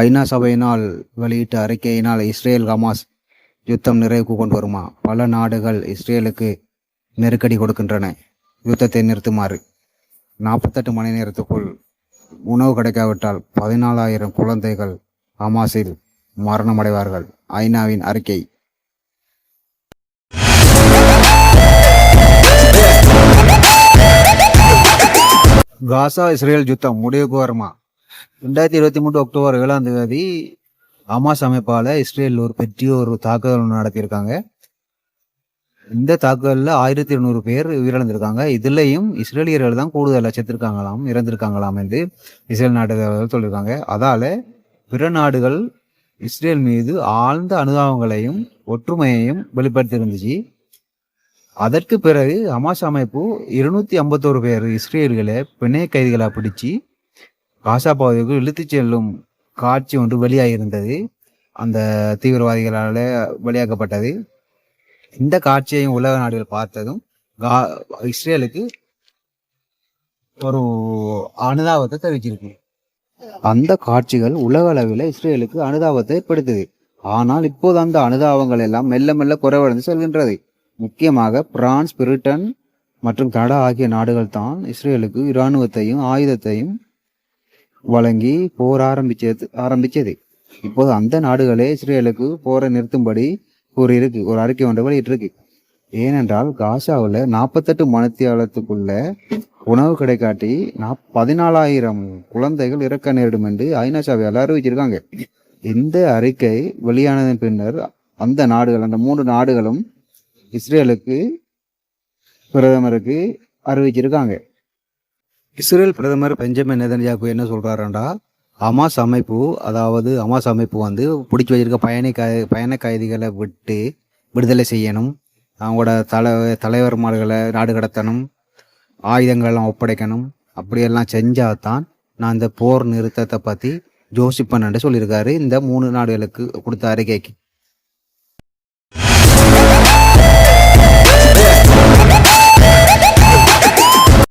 ஐநா சபையினால் வெளியிட்ட அறிக்கையினால் Israel Hamas யுத்தம் நிறைவுக்கு கொண்டு வருமா? பல நாடுகள் இஸ்ரேலுக்கு நெருக்கடி கொடுக்கின்றன. யுத்தத்தை நிறுத்துமாறு. நாற்பத்தெட்டு மணி நேரத்துக்குள் உணவு கிடைக்காவிட்டால் பதினாலாயிரம் குழந்தைகள் ஹமாஸில் மரணமடைவார்கள். ஐநாவின் அறிக்கை. காசா இஸ்ரேல் யுத்தம் முடிவுக்கு வருமா? ரெண்டாயிரத்தி இருபத்தி மூன்று அக்டோபர் ஏழாம் தேதி ஹமாஸ் அமைப்பால் இஸ்ரேல் ஒரு பெரிய ஒரு தாக்குதல் ஒன்று நடத்தியிருக்காங்க. இந்த தாக்குதலில் ஆயிரத்தி இருநூறு பேர் உயிரிழந்திருக்காங்க. இதுலேயும் இஸ்ரேலியர்கள் தான் கூடுதல் செத்துருக்காங்களாம் இறந்திருக்காங்களாம் என்று இஸ்ரேல் நாட்டு சொல்லியிருக்காங்க. அதால் பிற நாடுகள் இஸ்ரேல் மீது ஆழ்ந்த அனுதாபங்களையும் ஒற்றுமையையும் வெளிப்படுத்தி இருந்துச்சு அதற்கு பிறகு ஹமாஸ் அமைப்பு இருநூத்தி ஐம்பத்தோரு பேர் இஸ்ரேல்களை பிணை கைதிகளாக பிடிச்சி காசா பகுதிக்கு இழுத்துச் செல்லும் காட்சி ஒன்று வெளியாகியிருந்தது அந்த தீவிரவாதிகளால் வெளியாக்கப்பட்டது. இந்த காட்சியையும் உலக நாடுகள் பார்த்ததும் கா இஸ்ரேலுக்கு ஒரு அனுதாபத்தை தெரிவிச்சிருக்கு. அந்த காட்சிகள் உலக அளவில் இஸ்ரேலுக்கு அனுதாபத்தை ஏற்படுத்துது. ஆனால் இப்போது அந்த அனுதாபங்கள் எல்லாம் மெல்ல மெல்ல குறைவடைந்து செல்கின்றது. முக்கியமாக பிரான்ஸ் பிரிட்டன் மற்றும் கனடா ஆகிய நாடுகள் தான் இஸ்ரேலுக்கு இராணுவத்தையும் ஆயுதத்தையும் வழங்கி போர் ஆரம்பிச்சது ஆரம்பிச்சது. இப்போது அந்த நாடுகளே இஸ்ரேலுக்கு போரை நிறுத்தும்படி கூறியிருக்கு ஒரு அறிக்கை ஒன்று வெளியிட்டிருக்கு. ஏனென்றால் காசாவில் நாற்பத்தெட்டு மணித்தியாலத்துக்குள்ள உணவு கிடைக்காட்டி நான் பதினாலாயிரம் குழந்தைகள் இறக்க நேரிடும் என்று ஐநா சபையால் அறிவிச்சிருக்காங்க. இந்த அறிக்கை வெளியானதன் பின்னர் அந்த நாடுகள் அந்த மூன்று நாடுகளும் இஸ்ரேலுக்கு பிரதமருக்கு அறிவிச்சிருக்காங்க. இஸ்ரேல் பிரதமர் பெஞ்சமின் நெதன்யாகு என்ன சொல்றாருண்டா அமாஸ் அமைப்பு அதாவது அமாஸ் அமைப்பு வந்து பிடிச்சி வச்சிருக்க பயணி பயண கைதிகளை விட்டு விடுதலை செய்யணும் அவங்களோட தலை தலைவர்மார்களை நாடு கடத்தணும் ஆயுதங்கள்லாம் ஒப்படைக்கணும் அப்படியெல்லாம் செஞ்சால் தான் நான் இந்த போர் நிறுத்தத்தை பற்றி ஜோசிப்பேன் சொல்லியிருக்காரு. இந்த மூணு நாடுகளுக்கு கொடுத்த அறிக்கைக்கு